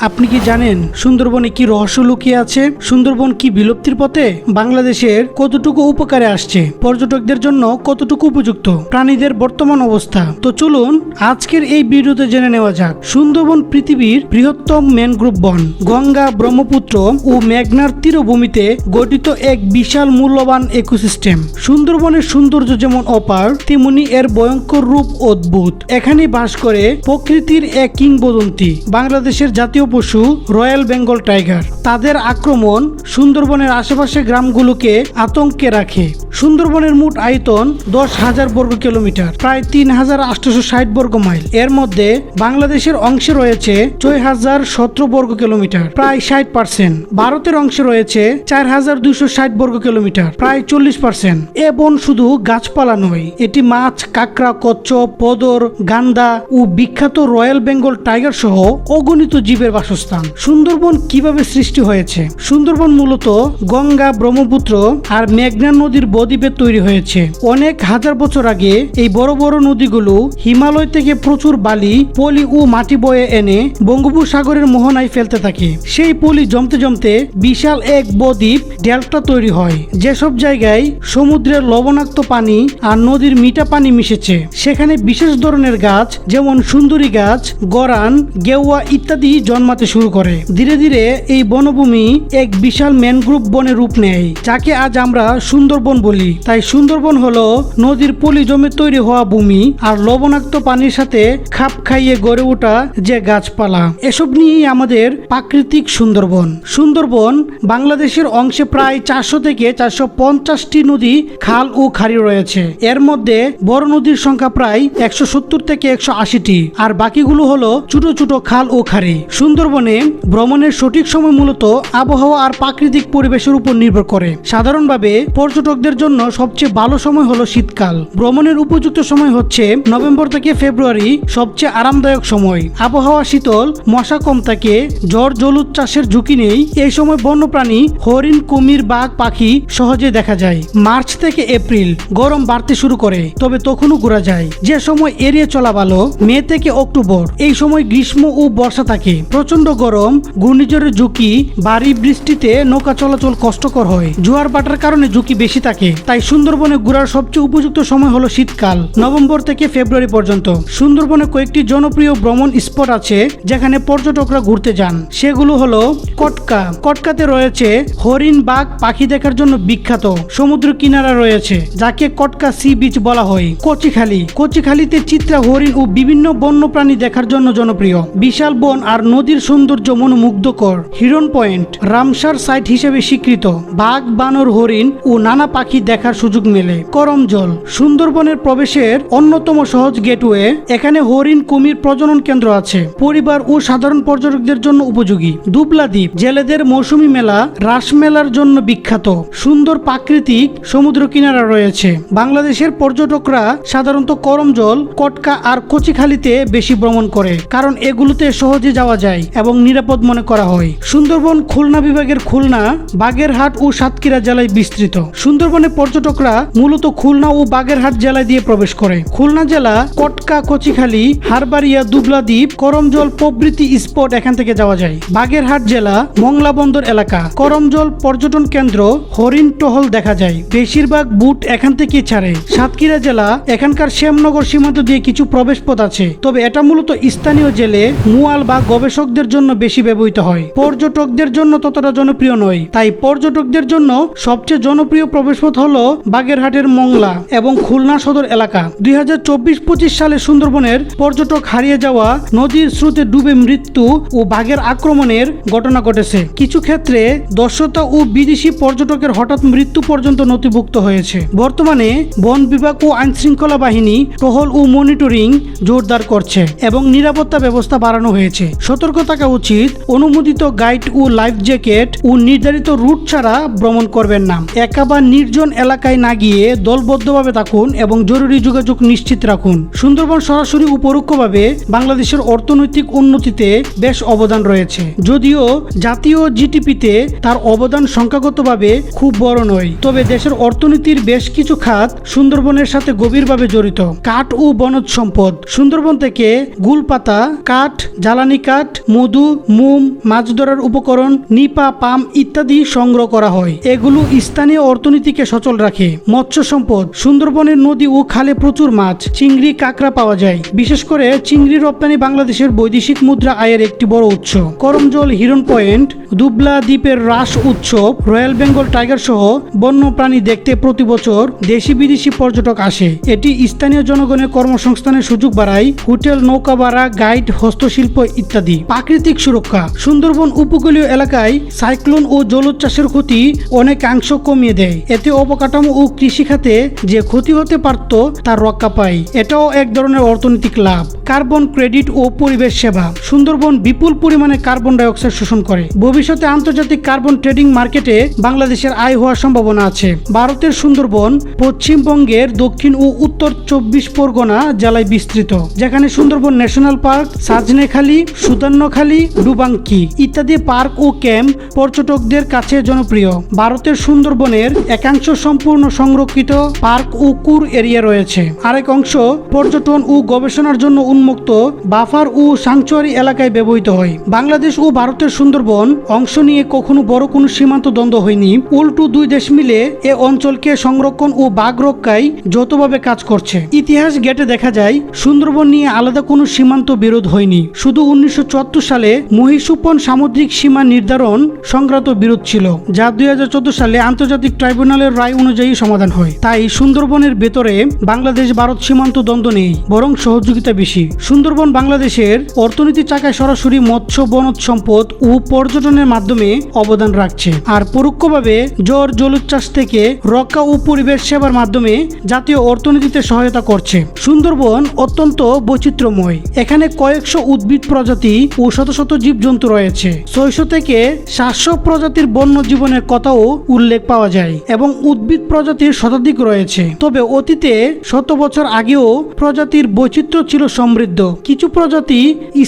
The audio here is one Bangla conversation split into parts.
আপনি কি জানেন সুন্দরবনে কি রহস্য লুকিয়ে আছে? সুন্দরবন কি বিলুপ্তির পথে? বাংলাদেশের কতটুকু উপকারে আসছে? পর্যটকদের জন্য কতটুকু উপযুক্ত? প্রাণীদের বর্তমান অবস্থা? তো চলুন আজকের এই ভিডিওতে জেনে নেওয়া যাক। সুন্দরবন পৃথিবীর বৃহত্তম ম্যানগ্রোভ বন। গঙ্গা, ব্রহ্মপুত্র ও মেঘনার তীরভূমিতে গঠিত এক বিশাল মূল্যবান ইকোসিস্টেম সুন্দরবনের সৌন্দর্য যেমন অপার, তেমনি এর ভয়ঙ্কর রূপ অদ্ভুত। এখানে বাস করে প্রকৃতির এক কিংবদন্তি। বাংলাদেশের জাতীয় পশু রয়্যাল বেঙ্গল টাইগার। তাদের আক্রমণ সুন্দরবনের আশেপাশে গ্রামগুলোকে আতঙ্কে রাখে। সুন্দরবনের মোট আয়তন দশ হাজার বর্গ কিলোমিটার, প্রায় তিন হাজার আটশোশো ষাট বর্গ মাইল। এর মধ্যে বাংলাদেশের অংশে রয়েছে ছয় হাজার সতেরো বর্গ কিলোমিটার, প্রায় ষাট পার্সেন্ট। ভারতের অংশে রয়েছে চার হাজার দুইশো ষাট বর্গ কিলোমিটার, প্রায় চল্লিশ পার্সেন্ট। এ বন শুধু গাছপালা নয়, এটি মাছ, কাঁকড়া, কচ্ছপ, পদর, গান্দা ও বিখ্যাত রয়্যাল বেঙ্গল টাইগার সহ অগণিত জীবের বাসস্থান। সুন্দরবন কীভাবে সৃষ্টি হয়েছে? সুন্দরবন মূলত গঙ্গা ব্রহ্মপুত্র আর মেঘনা নদীর বদ্বীপে তৈরি হয়েছে। অনেক হাজার বছর আগে এই বড় বড় নদীগুলো হিমালয় থেকে প্রচুর বালি, পলি ও মাটি বয়ে এনে বঙ্গোপসাগরের মোহনায় ফেলতে থাকে। সেই পলি জমতে জমতে বিশাল এক বদ্বীপ, ডেল্টা তৈরি হয়। যেসব জায়গায় সমুদ্রের লবণাক্ত পানি আর নদীর মিঠা পানি মিশেছে, সেখানে বিশেষ ধরনের গাছ যেমন সুন্দরী গাছ, গরান, গেওয়া ইত্যাদি জন্মাতে শুরু করে। ধীরে ধীরে এই বনভূমি এক বিশাল ম্যানগ্রোভ বনে রূপ নেয়, যাকে আজ আমরা সুন্দরবন বলি। তাই সুন্দরবন হলো নদীর পলি জমে তৈরি হওয়া ভূমি আর লবণাক্ত পানির সাথে খাপ খাইয়ে গড়ে ওঠা যে গাছপালা। এসব নিয়েই আমাদের প্রাকৃতিক সুন্দরবন। সুন্দরবন বাংলাদেশের অংশে প্রায় চারশো থেকে চারশো পঞ্চাশটি নদী, খাল ও খাড়ি রয়েছে। এর মধ্যে বড় নদীর সংখ্যা প্রায় একশো সত্তর থেকে একশো আশিটি। আর বাকিগুলো হলো ছোট ছোট খাল ও খাড়ি। সুন্দরবনে ভ্রমণের সঠিক সময় মূলত আবহাওয়া আর প্রাকৃতিক পরিবেশের উপর নির্ভর করে। সাধারণভাবে পর্যটকদের জন্য সবচেয়ে ভালো সময় হলো শীতকাল। ভ্রমণের উপযুক্ত সময় হচ্ছে নভেম্বর থেকে ফেব্রুয়ারি, সবচেয়ে আরামদায়ক সময়। আবহাওয়া শীতল, মশা কম থাকে, জ্বর, জলুদ চাষের ঝুঁকি নেই। এই সময় বন্যপ্রাণী, হরিণ, কুমির, বাঘ, পাখি সহজে দেখা যায়। মার্চ থেকে এপ্রিল, গরম বাড়তে শুরু করে, তবে তখনও ঘোরা যায়। যে সময় এড়িয়ে চলা ভালো, মে থেকে অক্টোবর। এই সময় গ্রীষ্ম ও বর্ষা থাকে। প্রচণ্ড গরম, ঘূর্ণিঝড়ের ঝুঁকি, ভারী বৃষ্টিতে নৌকা চলাচল কষ্টকর হয়। জোয়ার বাটার কারণে ঝুঁকি বেশি থাকে। তাই সুন্দরবনে ঘোরার সবচেয়ে উপযুক্ত সময় হলো শীতকাল, নভেম্বর থেকে ফেব্রুয়ারি পর্যন্ত। সুন্দরবনে কয়েকটি জনপ্রিয় ভ্রমণ স্পট আছে, যেখানে পর্যটকরা ঘুরতে যান। সেগুলো হলো কটকা। কটকাতে রয়েছে হরিণ বাঘ পাখি দেখার জন্য বিখ্যাত সমুদ্র কিনারা রয়েছে, যাকে কটকা সি বিচ বলা হয়। কচিখালি। কচিখালিতে চিত্রা, হরিণ ও বিভিন্ন বন্যপ্রাণী দেখার জন্য জনপ্রিয়। বিশাল বন আর নদীর সৌন্দর্য মনোমুগ্ধকর। হিরন পয়েন্ট, রামসার সাইট হিসেবে স্বীকৃত। বাঘ, বানর, হরিণ ও নানা পাখি দেখার সুযোগ মেলে? করমজল সুন্দরবনের প্রবেশের অন্যতম সহজ গেটওয়ে, এখানে হরিণ কুমির প্রজনন কেন্দ্র আছে। পরিবার ও সাধারণ পর্যটকদের জন্য উপযোগী। দুবলা দ্বীপ, জেলেদের মৌসুমী মেলা, রাস মেলার জন্য বিখ্যাত। সুন্দর প্রাকৃতিক সমুদ্র কিনারা রয়েছে। বাংলাদেশের পর্যটকরা সাধারণত করমজল কটকা আর কচিখালিতে বেশি ভ্রমণ করে, কারণ এগুলোতে সহজে যাওয়া যায় এবং নিরাপদ মনে করা হয়। সুন্দরবন খুলনা বিভাগের খুলনা, বাগেরহাট ও সাতক্ষীরা জেলায় বিস্তৃত। সুন্দরবনে পর্যটকরা মূলত খুলনা ও বাগেরহাট জেলায় দিয়ে প্রবেশ করে। খুলনা জেলা কটকা, কচিখালি, হারবাড়িয়া, দুবলা দ্বীপ, করমজল প্রভৃতি স্পট এখান থেকে যাওয়া যায়। বাগেরহাট জেলা মংলা বন্দর এলাকা। করমজল পর্যটন কেন্দ্র হরিণ টহল দেখা যায়। বেশিরভাগ বুট এখান থেকে ছাড়ে। সাতক্ষীরা জেলা এখানকার শ্যামনগর সীমান্ত দিয়ে কিছু প্রবেশ পথ আছে। তবে এটা মূলত স্থানীয় জেলে মুয়াল বা গবেষকদের জন্য বেশি ব্যবহৃত হয়। পর্যটকদের জন্য ততটা জনপ্রিয় নয়। তাই পর্যটকদের জন্য সবচেয়ে জনপ্রিয় প্রবেশপথ হলো বাগেরহাটের মংলা এবং খুলনা সদর এলাকা। দুই হাজার চব্বিশ পঁচিশ সালে সুন্দরবনের পর্যটক হারিয়ে যাওয়া নদীর স্রোতে ডুবে মৃত্যু ও বাঘের আক্রমণের ঘটনা ঘটেছে। কিছু ক্ষেত্রে দর্শতা ও বিদেশি পর্যটকের হঠাৎ মৃত্যু পর্যন্ত নথিভুক্ত হয়েছে। বর্তমানে বন বিভাগ ও আইন শৃঙ্খলা বাহিনী টহল ও মনিটরিং জোরদার করছে এবং নিরাপত্তা ব্যবস্থা বাড়ানো হয়েছে। সতর্ক থাকা উচিত, অনুমোদিত গাইড ও লাইফ জ্যাকেট ও নির্ধারিত রুট ছাড়া ভ্রমণ করবেন না। একা বা নির্জন এলাকায় না গিয়ে দলবদ্ধভাবে থাকুন এবং জরুরি যোগাযোগ নিশ্চিত রাখুন। সুন্দরবন সরাসরি উপরোক্ষভাবে বাংলাদেশের অর্থনৈতিক উন্নতিতে বেশ অবদান রয়েছে। যদিও জাতীয় জিডিপিতে তার অবদান সংখ্যাগতভাবে খুব বড় নয়। তবে দেশের অর্থনীতির বেশ কিছু খাত সুন্দরবনের সাথে গভীরভাবে জড়িত। কাঠ ও বনজ সম্পদ। সুন্দরবন থেকে গুলপাতা, কাঠ, জ্বালানি কাঠ, মধু, মোম, মাছ ধরার উপকরণ, নিপা, পাম ইত্যাদি সংগ্রহ করা হয়। এগুলো স্থানীয় অর্থনীতিকে সচল রাখে। মৎস্য সম্পদ, সুন্দরবনের নদী ও খালে প্রচুর মাছ, চিংড়ি, কাঁকড়া পাওয়া যায়। বিশেষ করে চিংড়ি রপ্তানি বাংলাদেশের বৈদেশিক মুদ্রা আয়ের একটি বড় উৎস। করমজল হিরন পয়েন্ট, দুবলা দ্বীপের রাস উৎসব, রয়্যাল বেঙ্গল টাইগার সহ বন্য প্রাণী দেখতে প্রতি বছর দেশি বিদেশি পর্যটক আসে। এটি স্থানীয় জনগণের কর্মসংস্থানের সুযোগ বাড়ায়, হোটেল, নৌকা ভাড়া, গাইড, হস্তশিল্প ইত্যাদি। প্রাকৃতিক সুরক্ষা, সুন্দরবন উপকূলীয় এলাকায় সাইক্লোন ও জলোচ্ছ্বাসের ক্ষতি অনেকাংশ কমিয়ে দেয়। এতে অবকাঠামো ও কৃষিখাতে যে ক্ষতি হতে পারত, তার রক্ষা পায়। এটাও এক ধরনের অর্থনৈতিক লাভ। কার্বন ক্রেডিট ও পরিবেশ সেবা। সুন্দরবন বিপুল পরিমাণে কার্বন ডাইঅক্সাইড শোষণ করে। ভবিষ্যতে আন্তর্জাতিক কার্বন ট্রেডিং মার্কেটে বাংলাদেশের আয় হওয়ার সম্ভাবনা আছে। ভারতের সুন্দরবন পশ্চিমবঙ্গের দক্ষিণ ও উত্তর চব্বিশ পরগনা জেলায় বিস্তৃত। যেখানে সুন্দরবন ন্যাশনাল পার্ক, সাজনেখালি সুতান্নখালি ডুবাঙ্কি ইত্যাদি পার্ক ও ক্যাম্প পর্যটকদের কাছে জনপ্রিয়। ভারতের সুন্দরবনের একাংশ সম্পূর্ণ সংরক্ষিত পার্ক ও কুর এরিয়া রয়েছে। আরেক অংশ পর্যটন ও গবেষণার জন্য উন্মুক্ত বাফার ও সাংচুয়ারি এলাকায় ব্যবহৃত হয়। বাংলাদেশ ও ভারতের সুন্দরবন অংশ নিয়ে কখনো বড় কোনো সীমান্ত দ্বন্দ্ব হয়নি। উল্টো দুই দেশ মিলে এ অঞ্চলকে সংরক্ষণ ও বাঘ রক্ষায় যৌথভাবে কাজ করছে। ইতিহাস গেটে দেখা যায়, সুন্দরবন নিয়ে আলাদা কোনো সীমান্ত বিরোধ হয়নি। শুধু উনিশশো চুয়াত্তর সালে মহিষুপন সামুদ্রিক সীমা নির্ধারণ সংক্রান্ত বিরোধ ছিল, যা দুই হাজার চোদ্দ সালে আন্তর্জাতিক ট্রাইব্যুনালের রায় অনুযায়ী সমাধান হয়। তাই সুন্দরবনের ভেতরে বাংলাদেশ ভারত সীমান্ত দ্বন্দ্ব নেই, বরং সহযোগিতা বেশি। সুন্দরবন বাংলাদেশের অর্থনীতি চাকায় সরাসরি মৎস্য, বনজ সম্পদ ও পর্যটনের মাধ্যমে অবদান রাখছে। আর পরোক্ষভাবে জ্বর জলোচ্ছ্বাস থেকে রক্ষা ও পরিবেশ সেবার মাধ্যমে জাতীয় অর্থনীতিতে সহায়তা করছে। সুন্দরবন অত্যন্ত বৈচিত্র্যময়। এখানে কয়েকশো উদ্ভিদ প্রজাতি ও শত শত জীবজন্তু রয়েছে। ছয়শো থেকে সাতশো প্রজাতির বন্য জীবনের কথাও উল্লেখ পাওয়া যায় এবং উদ্ভিদ প্রজাতির শতাধিক রয়েছে। তবে অতীতে শত বছর আগেও প্রজাতির বৈচিত্র্য ছিল সমৃদ্ধ। কিছু প্রজাতি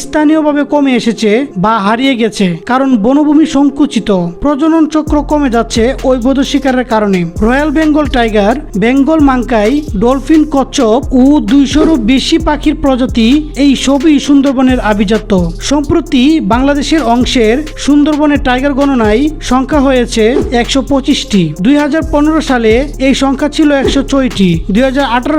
স্থানীয়ভাবে কমে এসেছে বা হারিয়ে গেছে, কারণ বনভূমি সংকুচিত। প্রজনন চক্র কমে যাচ্ছে ঐবধ শিকারের কারণে। রয়্যাল বেঙ্গল টাইগার, বেঙ্গল মাঙ্কাই ডলফিন কচ্ছপ ও দুইশোরও বেশি পাখির প্রজাতি এই সবই সুন্দরবনের আভিজাত্য। সম্প্রতি বাংলাদেশের অংশের সুন্দরবনের টাইগার গণনায় সংখ্যা হয়েছে একশো পঁচিশটি। দুই সালে এই সংখ্যা ছিল একশো ছয়টি দুই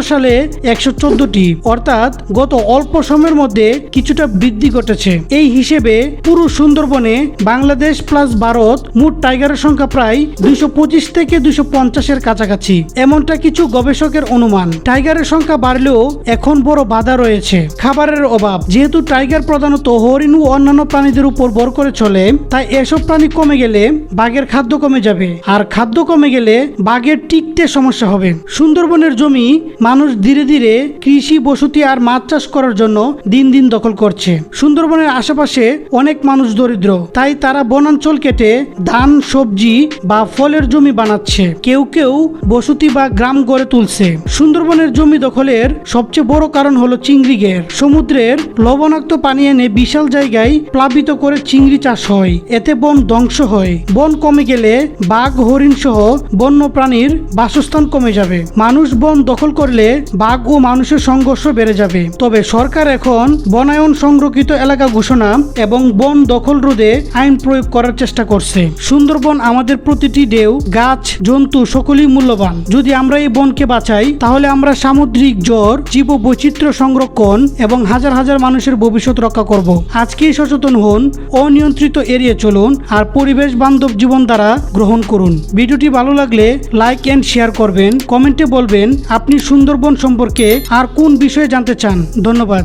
সালে একশো চোদ্দটি। অর্থাৎ গত অল্প সময়ের মধ্যে কিছুটা বৃদ্ধি ঘটেছে। এই হিসেবে পুরো সুন্দরবনে বাংলাদেশ প্লাস ভারত মোট টাইগারের সংখ্যা প্রায় দুইশো পঁচিশ থেকে দুইশো পঞ্চাশের কাছাকাছি। এমনটা কিছু গবেষকের অনুমান। টাইগারের সংখ্যা বাড়লেও এখন বড় বাধা রয়েছে। খাবারের অভাব। যেহেতু টাইগার প্রধানত হরিণ ও অন্যান্য প্রাণীদের উপর ভর করে চলে, তাই এসব প্রাণী কমে গেলে বাঘের খাদ্য কমে যাবে। আর খাদ্য কমে গেলে বাঘের টিকতে সমস্যা হবে। সুন্দরবনের জমি মানুষ ধীরে ধীরে কৃষি, বসতি আর মাছ চাষ করার জন্য দিন দিন দখল করছে। সুন্দরবনের আশেপাশে অনেক মানুষ দরিদ্র, তাই তারা বনাঞ্চল কেটে ধান, সবজি বা ফলের জমি বানাচ্ছে। কেউ কেউ বসতি বা গ্রাম গড়ে তুলছে। সুন্দরবনের জমি দখলের সবচেয়ে বড় কারণ হলো চিংড়ি ঘের। সমুদ্রের লবণাক্ত পানি এনে বিশাল জায়গায় প্লাবিত করে চিংড়ি চাষ হয়। এতে বন ধ্বংস হয়। বন কমে গেলে বাঘ হরিণ সহ বন্য প্রাণীর বাসস্থান কমে যাবে। মানুষ বন দখল করলে বাঘ ও মানুষের সংঘর্ষ বেড়ে যাবে। তবে সরকার এখন বনায়ন সংরক্ষিত এলাকা ঘোষণা এবং বন দখল রোধে আইন প্রয়োগ করার চেষ্টা করছে। সুন্দরবন আমাদের প্রতিটি ঢেউ, গাছ, জন্তু সকলেই মূল্যবান। যদি আমরা এই বনকে বাঁচাই, তাহলে আমরা সামুদ্রিক জ্বর জীব বৈচিত্র্য সংরক্ষণ এবং হাজার হাজার মানুষের ভবিষ্যৎ রক্ষা করব। আজকেই সচেতন হন, অনিয়ন্ত্রিত এড়িয়ে চলুন, আর পরিবেশ বান্ধব জীবন দ্বারা গ্রহণ করুন। ভিডিওটি ভালো লাগলে লাইক এন্ড শেয়ার করবেন কমেন্টে বলবেন আপনি সুন্দরবন সম্পর্কে আর কোন বিষয়ে জানতে চান। ধন্যবাদ।